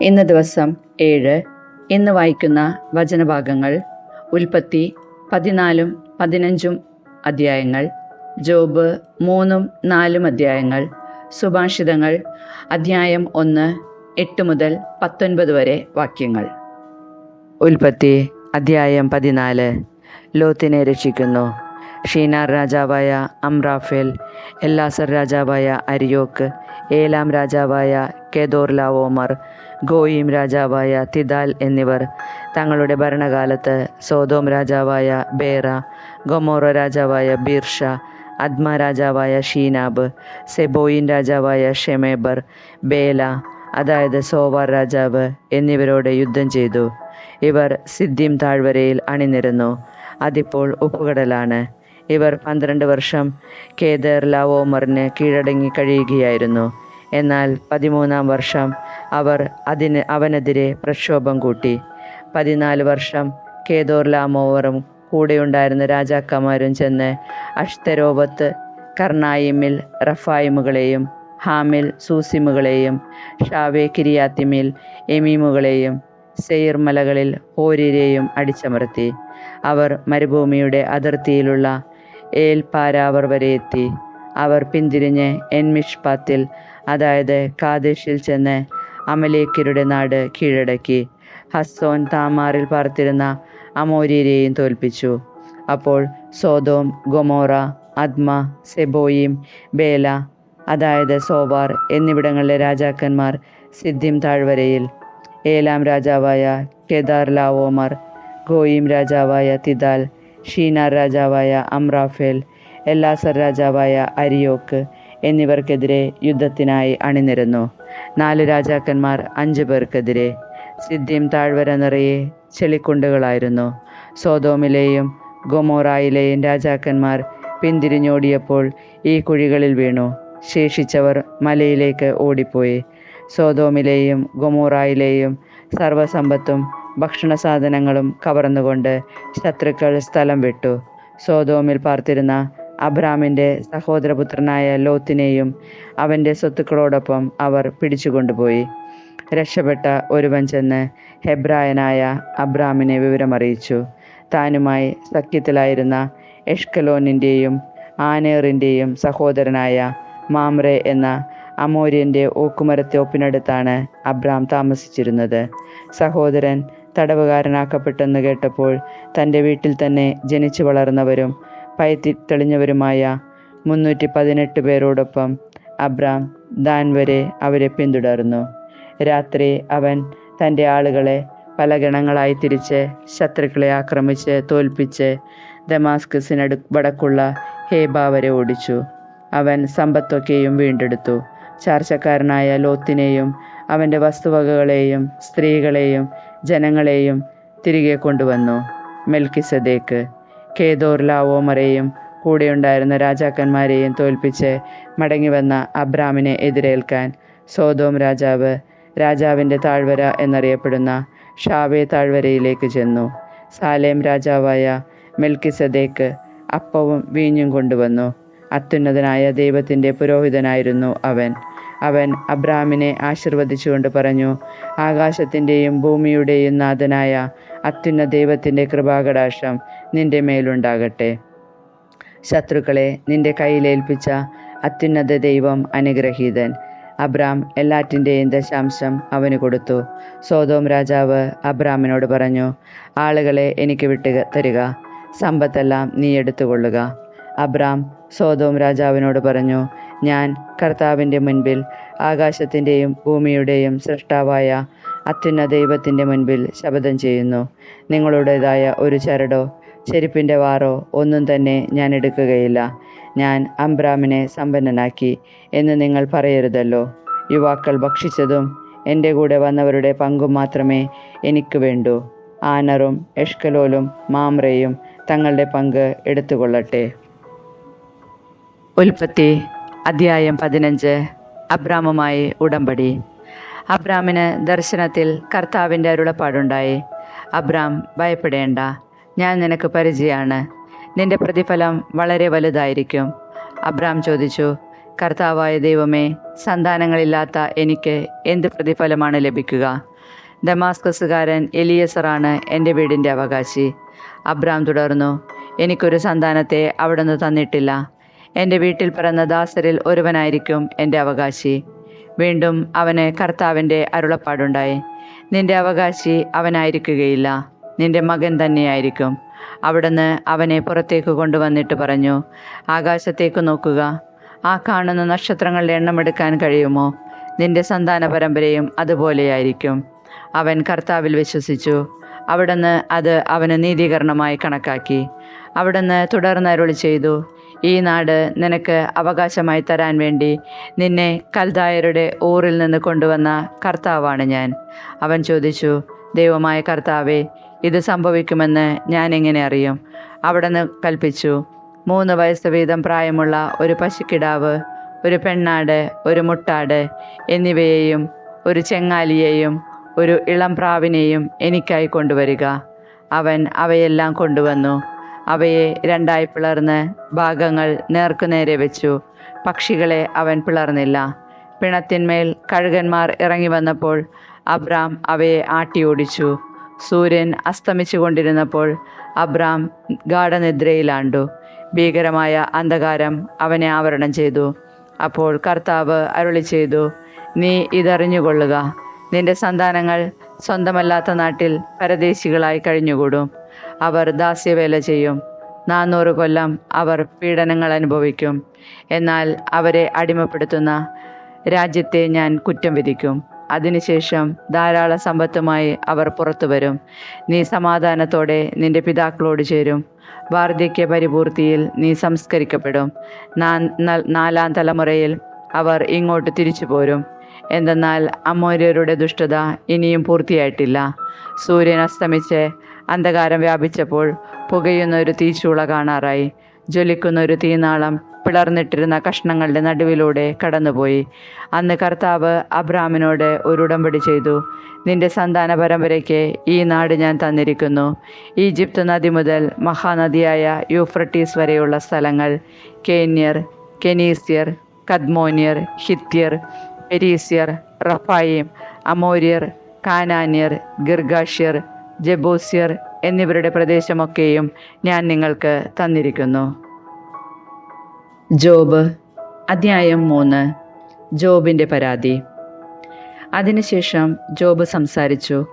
ഇന്ന് ദിവസം ഏഴ്. ഇന്ന് വായിക്കുന്ന വചനഭാഗങ്ങൾ ഉൽപ്പത്തി പതിനാലും പതിനഞ്ചും അധ്യായങ്ങൾ ജോബ് മൂന്നും നാലും അധ്യായങ്ങൾ സുഭാഷിതങ്ങൾ അധ്യായം ഒന്ന് എട്ട് മുതൽ പത്തൊൻപത് വരെ വാക്യങ്ങൾ. ഉൽപ്പത്തി അധ്യായം പതിനാല്. ലോത്തിനെ രക്ഷിക്കുന്നു. ഷീനാർ രാജാവായ അംറാഫേൽ എല്ലാസർ രാജാവായ അരിയോക്ക് ഏലാം രാജാവായ കെദോർലാവോമർ ഗോയിം രാജാവായ തിദാൽ എന്നിവർ. തങ്ങളുടെ ഭരണകാലത്ത് സോതോം രാജാവായ ബേറ ഗൊമോറ രാജാവായ ബീർഷ അദ്മ രാജാവായ ഷീനാബ് സെബോയിൻ രാജാവായ ഷെമേബർ ബേല അതായത് സോവാർ രാജാവ് എന്നിവരോട് യുദ്ധം ചെയ്തു. ഇവർ സിദ്ധിം താഴ്വരയിൽ അണിനിരന്നു. അതിപ്പോൾ ഉപ്പുകടലാണ്. ഇവർ പന്ത്രണ്ട് വർഷം കേദർ ലാവോമറിന് കീഴടങ്ങി കഴിയുകയായിരുന്നു. എന്നാൽ പതിമൂന്നാം വർഷം അവർ അതിന് അവനെതിരെ പ്രക്ഷോഭം കൂട്ടി. പതിനാല് വർഷം കേദോർ ലാമോവറും കൂടെയുണ്ടായിരുന്ന രാജാക്കന്മാരും ചെന്ന് അഷ്തരോപത്ത് കർണായിമിൽ റഫായിമുകളെയും ഹാമിൽ സൂസിമുകളെയും ഷാവേ കിരിയാത്തിമിൽ എമീമുകളെയും സെയിർ മലകളിൽ ഹോരിരെയും അടിച്ചമർത്തി. അവർ മരുഭൂമിയുടെ അതിർത്തിയിലുള്ള ഏൽപാരാവർ വരെ എത്തി. അവർ പിന്തിരിഞ്ഞ് എൻമിഷ്പാത്തിൽ അതായത് കാദേശിൽ ചെന്ന് അമലേക്കരുടെ നാട് കീഴടക്കി. ഹസ്സോൻ താമാറിൽ പാർത്തിരുന്ന അമോര്യരെയും തോൽപ്പിച്ചു. അപ്പോൾ Sodom Gomorrah Admah Zeboiim Bela അതായത് സോവാർ എന്നിവിടങ്ങളിലെ രാജാക്കന്മാർ സിദ്ധിം താഴ്വരയിൽ ഏലാം രാജാവായ കെദാർ ലാവോമർ ഗോയിം രാജാവായ തിദാൽ ഷീനാർ രാജാവായ അമ്രാഫേൽ എല്ലാസർ രാജാവായ അരിയോക്ക് എന്നിവർക്കെതിരെ യുദ്ധത്തിനായി അണിനിരന്നു. നാല് രാജാക്കന്മാർ അഞ്ചു പേർക്കെതിരെ. സിദ്ധിം താഴ്വര നിറയെ ചെളിക്കുണ്ടുകളായിരുന്നു. സോതോമിലെയും ഗൊമോറായിലെയും രാജാക്കന്മാർ പിന്തിരിഞ്ഞോടിയപ്പോൾ ഈ കുഴികളിൽ വീണു. ശേഷിച്ചവർ മലയിലേക്ക് ഓടിപ്പോയി. സോതോമിലെയും ഗൊമോറായിലെയും സർവസമ്പത്തും ഭക്ഷണ സാധനങ്ങളും കവർന്നുകൊണ്ട് ശത്രുക്കൾ സ്ഥലം വിട്ടു. സോതോമിൽ പാർത്തിരുന്ന അബ്രാമിന്റെ സഹോദരപുത്രനായ ലോത്തിനെയും അവന്റെ സ്വത്തുക്കളോടൊപ്പം അവർ പിടിച്ചുകൊണ്ടുപോയി. രക്ഷപ്പെട്ട ഒരുവൻ ചെന്ന് ഹെബ്രായനായ അബ്രാമിനെ വിവരമറിയിച്ചു. താനുമായി സഖ്യത്തിലായിരുന്ന എഷ്കലോനിന്റെയും ആനേറിന്റെയും സഹോദരനായ മാമ്രെ എന്ന അമോര്യന്റെ ഓക്കുമരത്തെ ഒപ്പിനടുത്താണ് അബ്രാം താമസിച്ചിരുന്നത്. സഹോദരൻ തടവുകാരനാക്കപ്പെട്ടെന്ന് കേട്ടപ്പോൾ തന്റെ വീട്ടിൽ തന്നെ ജനിച്ചു വളർന്നവരും പയറ്റി തെളിഞ്ഞവരുമായ മുന്നൂറ്റി പതിനെട്ട് പേരോടൊപ്പം അബ്രാം ദാൻ വരെ അവരെ പിന്തുടർന്നു. രാത്രി അവൻ തന്റെ ആളുകളെ പല ഗണങ്ങളായി തിരിച്ച് ശത്രുക്കളെ ആക്രമിച്ച് തോൽപ്പിച്ച് ദമാസ്കസിനടു വടക്കുള്ള ഹേബ വരെ ഓടിച്ചു. അവൻ സമ്പത്തൊക്കെയും വീണ്ടെടുത്തു. ചാർച്ചക്കാരനായ ലോത്തിനെയും അവന്റെ വസ്തുവകകളെയും സ്ത്രീകളെയും ജനങ്ങളെയും തിരികെ കൊണ്ടുവന്നു. മെൽക്കിസദേക്ക് കേദോർ ലാവോമറെയും കൂടെയുണ്ടായിരുന്ന രാജാക്കന്മാരെയും തോൽപ്പിച്ച് മടങ്ങിവന്ന അബ്രാമിനെ എതിരേൽക്കാൻ സോതോം രാജാവ് രാജാവിന്റെ താഴ്വര എന്നറിയപ്പെടുന്ന ഷാവേ താഴ്വരയിലേക്ക് ചെന്നു. സാലേം രാജാവായ മെൽക്കിസദേക്ക് അപ്പവും വീഞ്ഞും കൊണ്ടുവന്നു. അത്യുന്നതനായ ദൈവത്തിന്റെ പുരോഹിതനായിരുന്നു അവൻ. അവൻ അബ്രാമിനെ ആശീർവദിച്ചുകൊണ്ട് പറഞ്ഞു ആകാശത്തിന്റെയും ഭൂമിയുടെയും നാഥനായ അത്യുന്ന ദൈവത്തിന്റെ കൃപാകടാക്ഷം നിന്റെ മേലുണ്ടാകട്ടെ. ശത്രുക്കളെ നിന്റെ കയ്യിലേൽപ്പിച്ച അത്യുന്നത ദൈവം അനുഗ്രഹീതൻ. അബ്രാം എല്ലാറ്റിന്റെയും ദശാംശം അവന് കൊടുത്തു. സോതോം രാജാവ് അബ്രാമിനോട് പറഞ്ഞു ആളുകളെ എനിക്ക് വിട്ട് തരിക സമ്പത്തെല്ലാം നീ എടുത്തുകൊള്ളുക. അബ്രാം സോതോം രാജാവിനോട് പറഞ്ഞു ഞാൻ കർത്താവിന്റെ മുൻപിൽ ആകാശത്തിന്റെയും ഭൂമിയുടെയും സൃഷ്ടാവായ അത്യുന്ന ദൈവത്തിന്റെ മുൻപിൽ ശപഥം ചെയ്യുന്നു. നിങ്ങളുടേതായ ഒരു ചരടോ ചെരുപ്പിന്റെ വാറോ ഒന്നും തന്നെ ഞാൻ എടുക്കുകയില്ല. ഞാൻ അംബ്രാമിനെ സമ്പന്നനാക്കി എന്ന് നിങ്ങൾ പറയരുതല്ലോ. യുവാക്കൾ ഭക്ഷിച്ചതും എന്റെ കൂടെ വന്നവരുടെ പങ്കും മാത്രമേ എനിക്ക് വേണ്ടൂ. ആനറും എഷ്കലോലും മാമ്രയും തങ്ങളുടെ പങ്ക് എടുത്തുകൊള്ളട്ടെ. ഉൽപ്പത്തി അധ്യായം പതിനഞ്ച്. അബ്രാമുമായി ഉടമ്പടി. അബ്രാമിന് ദർശനത്തിൽ കർത്താവിന്റെ അരുളപ്പാടുണ്ടായി. അബ്രാം ഭയപ്പെടേണ്ട. ഞാൻ നിനക്ക് പരിചയമാണ് നിന്റെ പ്രതിഫലം വളരെ വലുതായിരിക്കും. അബ്രാം ചോദിച്ചു കർത്താവായ ദൈവമേ സന്താനങ്ങളില്ലാത്ത എനിക്ക് എന്ത് പ്രതിഫലമാണ് ലഭിക്കുക? ദമാസ്കസുകാരൻ എലിയസറാണ് എന്റെ വീടിന്റെ അവകാശി. അബ്രാം തുടർന്നു എനിക്കൊരു സന്താനത്തെ അവിടുന്ന് തന്നിട്ടില്ല. എന്റെ വീട്ടിൽ പിറന്ന ദാസരിൽ ഒരുവനായിരിക്കും എന്റെ അവകാശി. വീണ്ടും അവന് കർത്താവിന്റെ അരുളപ്പാടുണ്ടായി നിന്റെ അവകാശി അവനായിരിക്കുകയില്ല. നിന്റെ മകൻ തന്നെയായിരിക്കും. അവിടുന്ന് അവനെ പുറത്തേക്ക് കൊണ്ടുവന്നിട്ട് പറഞ്ഞു ആകാശത്തേക്ക് നോക്കുക. ആ കാണുന്ന നക്ഷത്രങ്ങളുടെ എണ്ണമെടുക്കാൻ കഴിയുമോ? നിന്റെ സന്താന പരമ്പരയും അതുപോലെയായിരിക്കും. അവൻ കർത്താവിൽ വിശ്വസിച്ചു. അവിടുന്ന് അത് അവന് നീതീകരണമായി കണക്കാക്കി. അവിടുന്ന് തുടർന്ന് അരുളി ചെയ്തു ഈ നാട് നിനക്ക് അവകാശമായി തരാൻ വേണ്ടി നിന്നെ കൽദായരുടെ ഊറിൽ നിന്ന് കൊണ്ടുവന്ന കർത്താവാണ് ഞാൻ. അവൻ ചോദിച്ചു ദൈവമായ കർത്താവേ ഇത് സംഭവിക്കുമെന്ന് ഞാൻ എങ്ങനെ അറിയും? അവിടുന്ന് കൽപ്പിച്ചു. മൂന്ന് വയസ്സ് വീതം പ്രായമുള്ള ഒരു പശുക്കിടാവ് ഒരു പെണ്ണാട് ഒരു മുട്ടാട് എന്നിവയെയും ഒരു ചെങ്ങാലിയെയും ഒരു ഇളം പ്രാവിനെയും എനിക്കായി കൊണ്ടുവരിക. അവൻ അവയെല്ലാം കൊണ്ടുവന്നു. അവയെ രണ്ടായി പിളർന്ന് ഭാഗങ്ങൾ നേർക്കുനേരെ വെച്ചു. പക്ഷികളെ അവൻ പിളർന്നില്ല. പിണത്തിന്മേൽ കഴുകന്മാർ ഇറങ്ങി വന്നപ്പോൾ അബ്രാം അവയെ ആട്ടിയോടിച്ചു സൂര്യൻ അസ്തമിച്ചു കൊണ്ടിരുന്നപ്പോൾ അബ്രാം ഗാഠനിദ്രയിലാണ്ടു. ഭീകരമായ അന്ധകാരം അവനെ ആവരണം ചെയ്തു. അപ്പോൾ കർത്താവ് അരുളി ചെയ്തു നീ ഇതറിഞ്ഞുകൊള്ളുക. നിന്റെ സന്താനങ്ങൾ സ്വന്തമല്ലാത്ത നാട്ടിൽ പരദേശികളായി കഴിഞ്ഞുകൂടും. അവർ ദാസ്യവേല ചെയ്യും. നാനൂറ് കൊല്ലം അവർ പീഡനങ്ങൾ അനുഭവിക്കും. എന്നാൽ അവരെ അടിമപ്പെടുത്തുന്ന രാജ്യത്തെ ഞാൻ കുറ്റം വിധിക്കും. അതിനുശേഷം ധാരാള സമ്പത്തുമായി അവർ പുറത്തു വരും. നീ സമാധാനത്തോടെ നിന്റെ പിതാക്കളോട് ചേരും. വാർദ്ധക്യ പരിപൂർത്തിയിൽ നീ സംസ്കരിക്കപ്പെടും. നാലാം തലമുറയിൽ അവർ ഇങ്ങോട്ട് തിരിച്ചു പോരും. എന്തെന്നാൽ അമോര്യരുടെ ദുഷ്ടത ഇനിയും പൂർത്തിയായിട്ടില്ല. സൂര്യൻ അസ്തമിച്ച് അന്ധകാരം വ്യാപിച്ചപ്പോൾ പുകയുന്ന ഒരു തീച്ചൂള കാണാറായി. ജ്വലിക്കുന്ന ഒരു തീനാളം പിളർന്നിട്ടിരുന്ന കഷ്ണങ്ങളുടെ നടുവിലൂടെ കടന്നുപോയി. അന്ന് കർത്താവ് അബ്രാമിനോട് ഒരു ഉടമ്പടി ചെയ്തു. നിന്റെ സന്താന പരമ്പരയ്ക്ക് ഈ നാട് ഞാൻ തന്നിരിക്കുന്നു. ഈജിപ്ത് നദി മുതൽ മഹാനദിയായ യൂഫ്രട്ടീസ് വരെയുള്ള സ്ഥലങ്ങൾ കേന്യർ കെനീസ്യർ കദ്മോനിയർ ഹിത്യർ പെരീസ്യർ റഫായിം അമോര്യർ കാനാനിയർ ഗിർഗാഷ്യർ ജബോസ്യർ എന്നിവരുടെ പ്രദേശമൊക്കെയും ഞാൻ നിങ്ങൾക്ക് തന്നിരിക്കുന്നു. ജോബ്. അധ്യായം മൂന്ന്. ജോബിന്റെ പരാതി. അതിനുശേഷം ജോബ് സംസാരിച്ചു.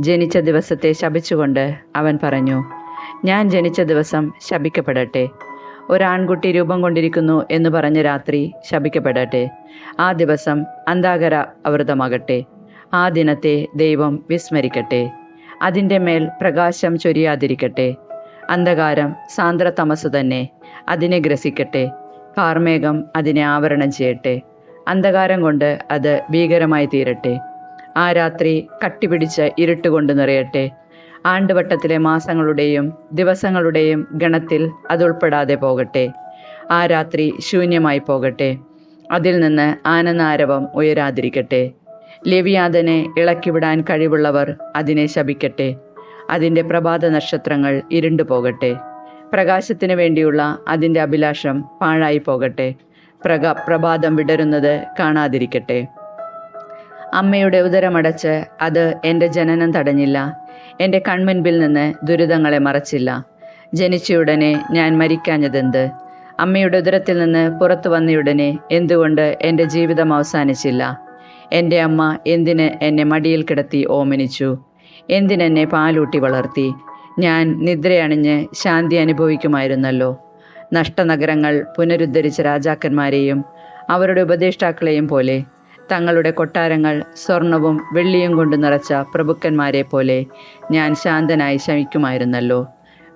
ജനിച്ച ദിവസത്തെ ശപിച്ചുകൊണ്ട് അവൻ പറഞ്ഞു ഞാൻ ജനിച്ച ദിവസം ശപിക്കപ്പെടട്ടെ. ഒരാൺകുട്ടി രൂപം കൊണ്ടിരിക്കുന്നു എന്ന് പറഞ്ഞ രാത്രി ശപിക്കപ്പെടട്ടെ. ആ ദിവസം അന്താകര അവൃതമാകട്ടെ ആ ദിനത്തെ ദൈവം വിസ്മരിക്കട്ടെ. അതിന്റെ മേൽ പ്രകാശം ചൊരിയാതിരിക്കട്ടെ. അന്ധകാരം സാന്ദ്ര തമസ് തന്നെ. അതിനെ ഗ്രസിക്കട്ടെ. കാർമേഘം അതിനെ ആവരണം ചെയ്യട്ടെ. അന്ധകാരം കൊണ്ട് അത് ഭീകരമായി തീരട്ടെ. ആ രാത്രി കട്ടിപിടിച്ച് ഇരുട്ടുകൊണ്ട് നിറയട്ടെ. ആണ്ടുവട്ടത്തിലെ മാസങ്ങളുടെയും ദിവസങ്ങളുടെയും ഗണത്തിൽ അതുൾപ്പെടാതെ പോകട്ടെ. ആ രാത്രി ശൂന്യമായി പോകട്ടെ. അതിൽ നിന്ന് ആനനാരവം ഉയരാതിരിക്കട്ടെ. ലവിയാതനെ ഇളക്കിവിടാൻ കഴിവുള്ളവർ അതിനെ ശപിക്കട്ടെ. അതിന്റെ പ്രഭാത നക്ഷത്രങ്ങൾ ഇരുണ്ടു പോകട്ടെ പ്രകാശത്തിന് വേണ്ടിയുള്ള അതിന്റെ അഭിലാഷം പാഴായി പോകട്ടെ. പ്രക പ്രഭാതം വിടരുന്നത് കാണാതിരിക്കട്ടെ. അമ്മയുടെ ഉദരമടച്ച് അത് എന്റെ ജനനം തടഞ്ഞില്ല. എന്റെ കൺമുൻപിൽ നിന്ന് ദുരിതങ്ങളെ മറച്ചില്ല. ജനിച്ചയുടനെ ഞാൻ മരിക്കാഞ്ഞതെന്ത്? അമ്മയുടെ ഉദരത്തിൽ നിന്ന് പുറത്തു വന്നയുടനെ എന്തുകൊണ്ട് എന്റെ ജീവിതം അവസാനിച്ചില്ല? എന്റെ അമ്മ എന്തിന് എന്നെ മടിയിൽ കിടത്തി ഓമനിച്ചു? എന്തിനെന്നെ പാലൂട്ടി വളർത്തി? ഞാൻ നിദ്രയണിഞ്ഞ് ശാന്തി അനുഭവിക്കുമായിരുന്നല്ലോ. നഷ്ടനഗരങ്ങൾ പുനരുദ്ധരിച്ച രാജാക്കന്മാരെയും അവരുടെ ഉപദേഷ്ടാക്കളെയും പോലെ തങ്ങളുടെ കൊട്ടാരങ്ങൾ സ്വർണവും വെള്ളിയും കൊണ്ട് നിറച്ച പ്രഭുക്കന്മാരെ പോലെ ഞാൻ ശാന്തനായി ശമിക്കുമായിരുന്നല്ലോ.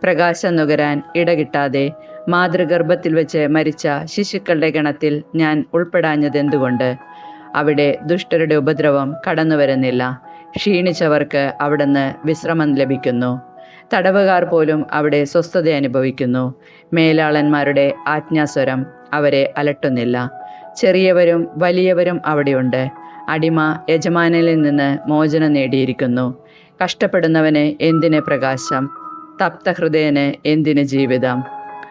പ്രകാശം നുകരാൻ ഇടകിട്ടാതെ മാതൃഗർഭത്തിൽ വെച്ച് മരിച്ച ശിശുക്കളുടെ ഗണത്തിൽ ഞാൻ ഉൾപ്പെടാഞ്ഞതെന്തുകൊണ്ട്? അവിടെ ദുഷ്ടരുടെ ഉപദ്രവം കടന്നു വരുന്നില്ല ക്ഷീണിച്ചവർക്ക് അവിടുന്ന് വിശ്രമം ലഭിക്കുന്നു. തടവുകാർ പോലും അവിടെ സ്വസ്ഥത അനുഭവിക്കുന്നു. മേലാളന്മാരുടെ ആജ്ഞാസ്വരം അവരെ അലട്ടുന്നില്ല. ചെറിയവരും വലിയവരും അവിടെയുണ്ട്. അടിമ യജമാനിൽ നിന്ന് മോചനം നേടിയിരിക്കുന്നു. കഷ്ടപ്പെടുന്നവന് എന്തിന് പ്രകാശം? തപ്തഹൃദയന് എന്തിന് ജീവിതം?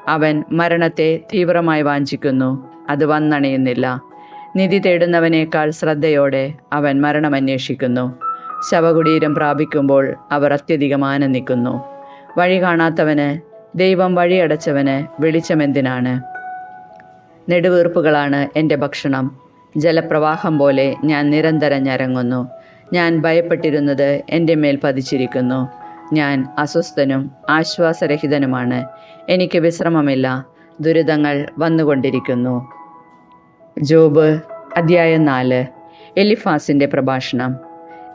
അവൻ മരണത്തെ തീവ്രമായി വാഞ്ചിക്കുന്നു. അത് വന്നണയുന്നില്ല. നിധി തേടുന്നവനേക്കാൾ ശ്രദ്ധയോടെ അവൻ മരണം അന്വേഷിക്കുന്നു ശവകുടീരം പ്രാപിക്കുമ്പോൾ അവർ അത്യധികം ആനന്ദിക്കുന്നു. വഴി കാണാത്തവന് ദൈവം വഴിയടച്ചവന് വെളിച്ചമെന്തിനാണ്? നെടുവീർപ്പുകളാണ് എന്റെ ഭക്ഷണം. ജലപ്രവാഹം പോലെ ഞാൻ നിരന്തരം ഞരങ്ങുന്നു. ഞാൻ ഭയപ്പെട്ടിരുന്നത് എന്റെ മേൽ പതിച്ചിരിക്കുന്നു. ഞാൻ അസ്വസ്ഥനും ആശ്വാസരഹിതനുമാണ്. എനിക്ക് വിശ്രമമില്ല. ദുരിതങ്ങൾ വന്നുകൊണ്ടിരിക്കുന്നു. ജോബ് അധ്യായം നാല്. എലിഫാസിന്റെ പ്രഭാഷണം.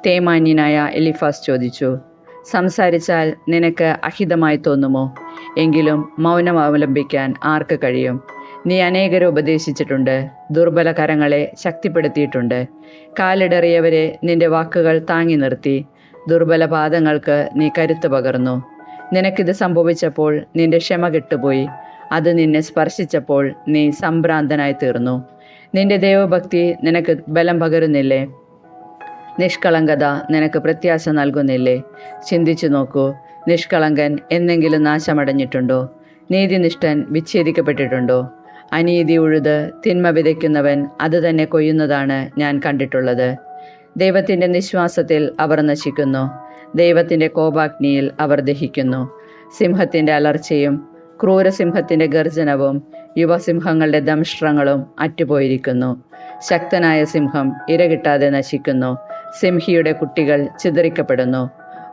തേമാന്യനായ എലിഫാസ് ചോദിച്ചു സംസാരിച്ചാൽ നിനക്ക് അഹിതമായി തോന്നുമോ? എങ്കിലും മൗനം അവലംബിക്കാൻ ആർക്ക് കഴിയും? നീ അനേകരെ ഉപദേശിച്ചിട്ടുണ്ട് ദുർബല കരങ്ങളെ ശക്തിപ്പെടുത്തിയിട്ടുണ്ട്. കാലിടറിയവരെ നിന്റെ വാക്കുകൾ താങ്ങി നിർത്തി ദുർബല പാദങ്ങൾക്ക് നീ കരുത്ത് പകർന്നു. നിനക്കിത് സംഭവിച്ചപ്പോൾ നിന്റെ ക്ഷമ കെട്ടുപോയി അത് നിന്നെ സ്പർശിച്ചപ്പോൾ നീ സംഭ്രാന്തനായി തീർന്നു. നിന്റെ ദൈവഭക്തി നിനക്ക് ബലം പകരുന്നില്ലേ? നിഷ്കളങ്കത നിനക്ക് പ്രത്യാശ നൽകുന്നില്ലേ? ചിന്തിച്ചു നോക്കൂ. നിഷ്കളങ്കൻ എന്തെങ്കിലും നാശമടഞ്ഞിട്ടുണ്ടോ? നീതിനിഷ്ഠൻ വിച്ഛേദിക്കപ്പെട്ടിട്ടുണ്ടോ? അനീതി ഉഴുത് തിന്മ വിതയ്ക്കുന്നവൻ അതുതന്നെ കൊയ്യുന്നതാണ് ഞാൻ കണ്ടിട്ടുള്ളത്. ദൈവത്തിന്റെ നിശ്വാസത്തിൽ അവർ നശിക്കുന്നു. ദൈവത്തിന്റെ കോപാഗ്നിയിൽ അവർ ദഹിക്കുന്നു. സിംഹത്തിന്റെ അലർച്ചയും ക്രൂരസിംഹത്തിന്റെ ഗർജനവും യുവസിംഹങ്ങളുടെ ദംഷ്ട്രങ്ങളും അറ്റുപോയിരിക്കുന്നു. ശക്തനായ സിംഹം ഇരകിട്ടാതെ നശിക്കുന്നു. സിംഹിയുടെ കുട്ടികൾ ചിതറിക്കപ്പെടുന്നു.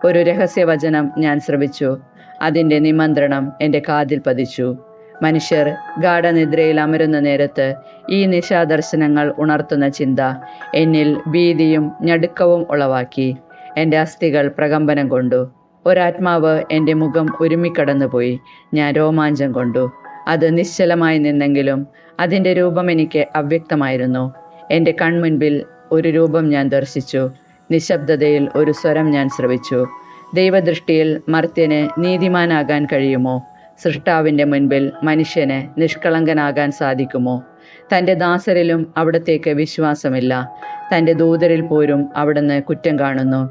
ഒരു രഹസ്യവചനം ഞാൻ ശ്രവിച്ചു. അതിന്റെ നിമന്ത്രണം എന്റെ കാതിൽ പതിച്ചു. മനുഷ്യർ ഗാഠനിദ്രയിൽ അമരുന്ന നേരത്ത് ഈ നിശാദർശനങ്ങൾ ഉണർത്തുന്ന ചിന്ത എന്നിൽ ഭീതിയും ഞടുക്കവും ഉളവാക്കി. എന്റെ അസ്ഥികൾ പ്രകമ്പനം കൊണ്ടു. ഒരാത്മാവ് എന്റെ മുഖം ഉരുമിക്കടന്നുപോയി ഞാൻ രോമാഞ്ചം കൊണ്ടു. അത് നിശ്ചലമായി നിന്നെങ്കിലും അതിന്റെ രൂപം എനിക്ക് അവ്യക്തമായിരുന്നു. എന്റെ കൺമുൻപിൽ ഒരു രൂപം ഞാൻ ദർശിച്ചു. നിശബ്ദതയിൽ ഒരു സ്വരം ഞാൻ ശ്രവിച്ചു ദൈവദൃഷ്ടിയിൽ മർത്യന് നീതിമാനാകാൻ കഴിയുമോ? സൃഷ്ടാവിന്റെ മുൻപിൽ മനുഷ്യന് നിഷ്കളങ്കനാകാൻ സാധിക്കുമോ? തന്റെ ദാസരിലും അവിടത്തേക്ക് വിശ്വാസമില്ല. തന്റെ ദൂതരിൽ പോരും അവിടുന്ന് കുറ്റം കാണുന്നു.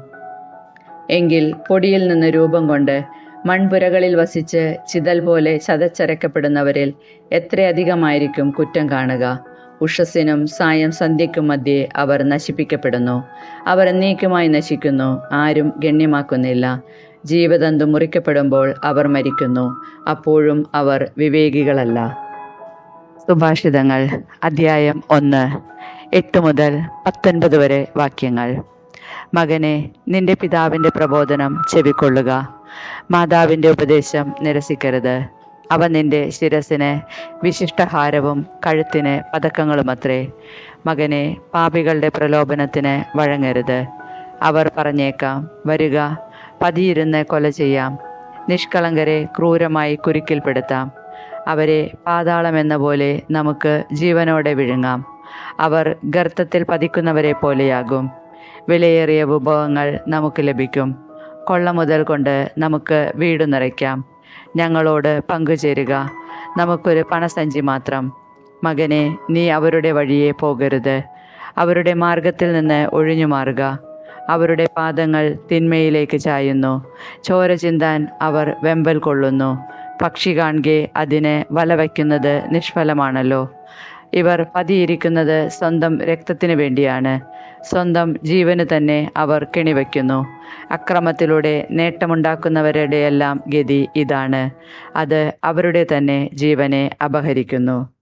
എങ്കിൽ പൊടിയിൽ നിന്ന് രൂപം കൊണ്ട് മൺപുരകളിൽ വസിച്ച് ചിതൽ പോലെ ചതച്ചരക്കപ്പെടുന്നവരിൽ എത്രയധികമായിരിക്കും കുറ്റം കാണുക? ഉഷസ്സിനും സായം സന്ധ്യയ്ക്കും മധ്യേ അവർ നശിപ്പിക്കപ്പെടുന്നു. അവർ എന്നേക്കുമായി നശിക്കുന്നു. ആരും ഗണ്യമാക്കുന്നില്ല. ജീവതന്തു മുറിക്കപ്പെടുമ്പോൾ അവർ മരിക്കുന്നു. അപ്പോഴും അവർ വിവേകികളല്ല. സുഭാഷിതങ്ങൾ അധ്യായം ഒന്ന് എട്ട് മുതൽ പത്തൊൻപത് വരെ വാക്യങ്ങൾ. മകനെ നിന്റെ പിതാവിന്റെ പ്രബോധനം ചെവിക്കൊള്ളുക. മാതാവിന്റെ ഉപദേശം നിരസിക്കരുത്. അവ നിന്റെ ശിരസിന് വിശിഷ്ടഹാരവും കഴുത്തിന് പതക്കങ്ങളുമത്രേ. മകനെ പാപികളുടെ പ്രലോഭനത്തിന് വഴങ്ങരുത്. അവർ പറഞ്ഞേക്കാം വരിക പതിയിരുന്ന് കൊല ചെയ്യാം. നിഷ്കളങ്കരെ ക്രൂരമായി കുരുക്കിൽപ്പെടുത്താം. അവരെ പാതാളമെന്ന പോലെ നമുക്ക് ജീവനോടെ വിഴുങ്ങാം. അവർ ഗർത്തത്തിൽ പതിക്കുന്നവരെ പോലെയാകും. വിലയേറിയ വിഭവങ്ങൾ നമുക്ക് ലഭിക്കും. കൊള്ള മുതൽ കൊണ്ട് നമുക്ക് വീട് നിറയ്ക്കാം. ഞങ്ങളോട് പങ്കുചേരുക. നമുക്കൊരു പണസഞ്ചി മാത്രം. മകനെ നീ അവരുടെ വഴിയെ പോകരുത്. അവരുടെ മാർഗത്തിൽ നിന്ന് ഒഴിഞ്ഞു മാറുക അവരുടെ പാദങ്ങൾ തിന്മയിലേക്ക് ചായുന്നു. ചോര ചിന്താൻ അവർ വെമ്പൽ കൊള്ളുന്നു. പക്ഷി കാണുകെ അതിന് വല വയ്ക്കുന്നത് നിഷ്ഫലമാണല്ലോ. ഇവർ പതിയിരിക്കുന്നത് സ്വന്തം രക്തത്തിനു വേണ്ടിയാണ്. സ്വന്തം ജീവന് തന്നെ അവർ കെണിവയ്ക്കുന്നു. അക്രമത്തിലൂടെ നേട്ടമുണ്ടാക്കുന്നവരുടെയെല്ലാം ഗതി ഇതാണ്. അത് അവരുടെ തന്നെ ജീവനെ അപഹരിക്കുന്നു.